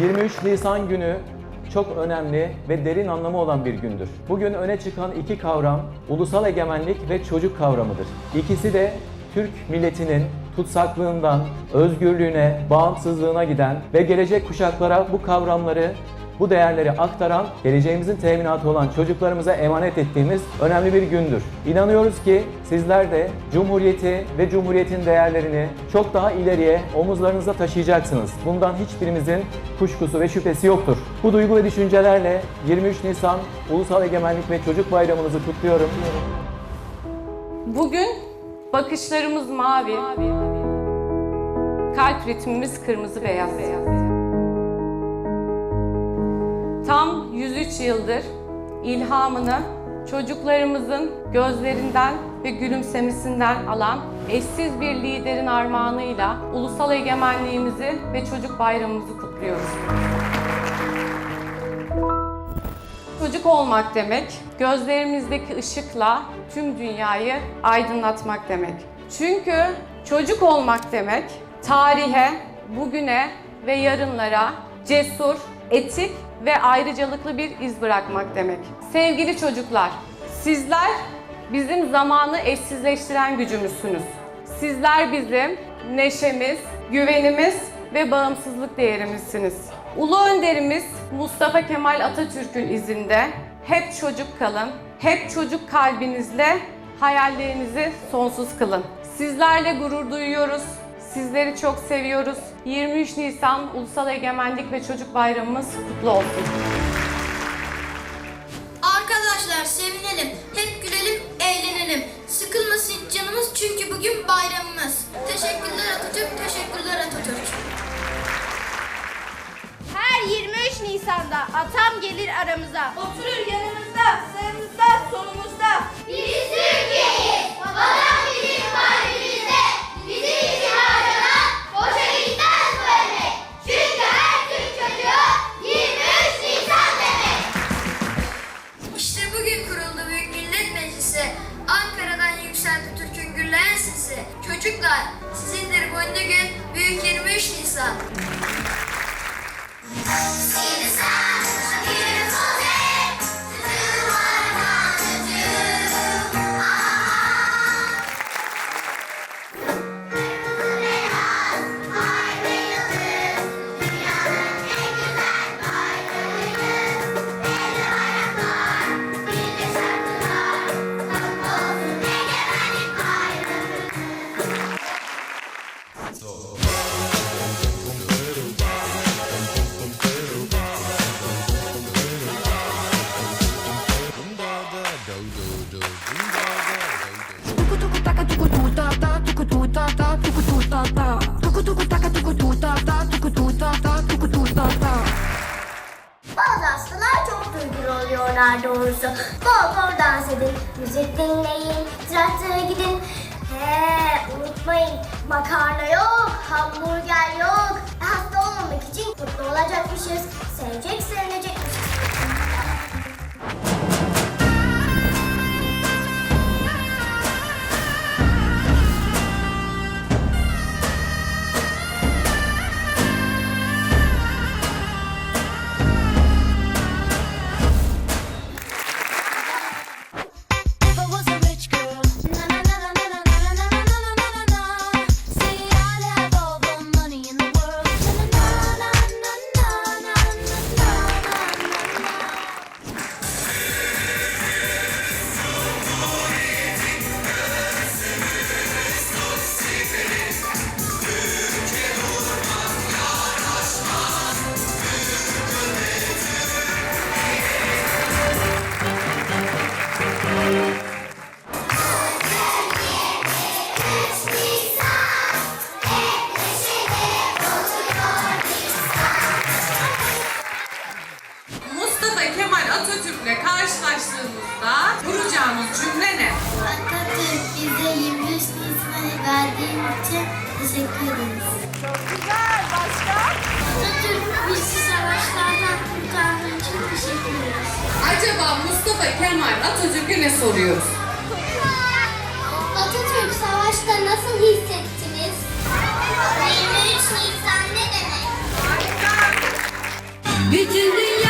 23 Nisan günü çok önemli ve derin anlamı olan bir gündür. Bugün öne çıkan iki kavram ulusal egemenlik ve çocuk kavramıdır. İkisi de Türk milletinin tutsaklığından özgürlüğüne, bağımsızlığına giden ve gelecek kuşaklara bu kavramları bu değerleri aktaran, geleceğimizin teminatı olan çocuklarımıza emanet ettiğimiz önemli bir gündür. İnanıyoruz ki sizler de Cumhuriyeti ve Cumhuriyet'in değerlerini çok daha ileriye omuzlarınızda taşıyacaksınız. Bundan hiçbirimizin kuşkusu ve şüphesi yoktur. Bu duygu ve düşüncelerle 23 Nisan Ulusal Egemenlik ve Çocuk Bayramınızı kutluyorum. Bugün bakışlarımız mavi, kalp ritmimiz kırmızı beyaz. Tam 103 yıldır ilhamını çocuklarımızın gözlerinden ve gülümsemesinden alan eşsiz bir liderin armağanıyla ulusal egemenliğimizi ve çocuk bayramımızı kutluyoruz. Çocuk olmak demek, gözlerimizdeki ışıkla tüm dünyayı aydınlatmak demek. Çünkü çocuk olmak demek, tarihe, bugüne ve yarınlara cesur, etik ve ayrıcalıklı bir iz bırakmak demek. Sevgili çocuklar, sizler bizim zamanı eşsizleştiren gücümüzsünüz. Sizler bizim neşemiz, güvenimiz ve bağımsızlık değerimizsiniz. Ulu önderimiz Mustafa Kemal Atatürk'ün izinde hep çocuk kalın, hep çocuk kalbinizle hayallerinizi sonsuz kılın. Sizlerle gurur duyuyoruz. Sizleri çok seviyoruz. 23 Nisan Ulusal Egemenlik ve Çocuk Bayramımız kutlu olsun. Arkadaşlar sevinelim, hep gülelim, eğlenelim. Sıkılmasın canımız çünkü bugün bayramımız. Teşekkürler Atatürk, teşekkürler Atatürk. Her 23 Nisan'da atam gelir aramıza. Oturur yanımızda, sağımızda, solumuzda. Oktay. Sizindir gönlü gün büyük 23 Nisan. Nisan. Bazı hastalar çok duygulu oluyorlar doğrusu. Bol bol dans edin, müzik dinleyin, traktöre gidin. He unutmayın makarna yok, hamburger yok. Hasta olmamak için mutlu olacakmışız. Sevecek, sevinecekmişiz. verdiğin için teşekkür ederiz. Çok güzel. Başka? Atatürk bizi savaşlardan kurtardığı için teşekkür ederiz. Acaba Mustafa Kemal Atatürk'e ne soruyoruz? Atatürk savaşta nasıl hissettiniz? 23 Nisan ne demek? Bütün dünya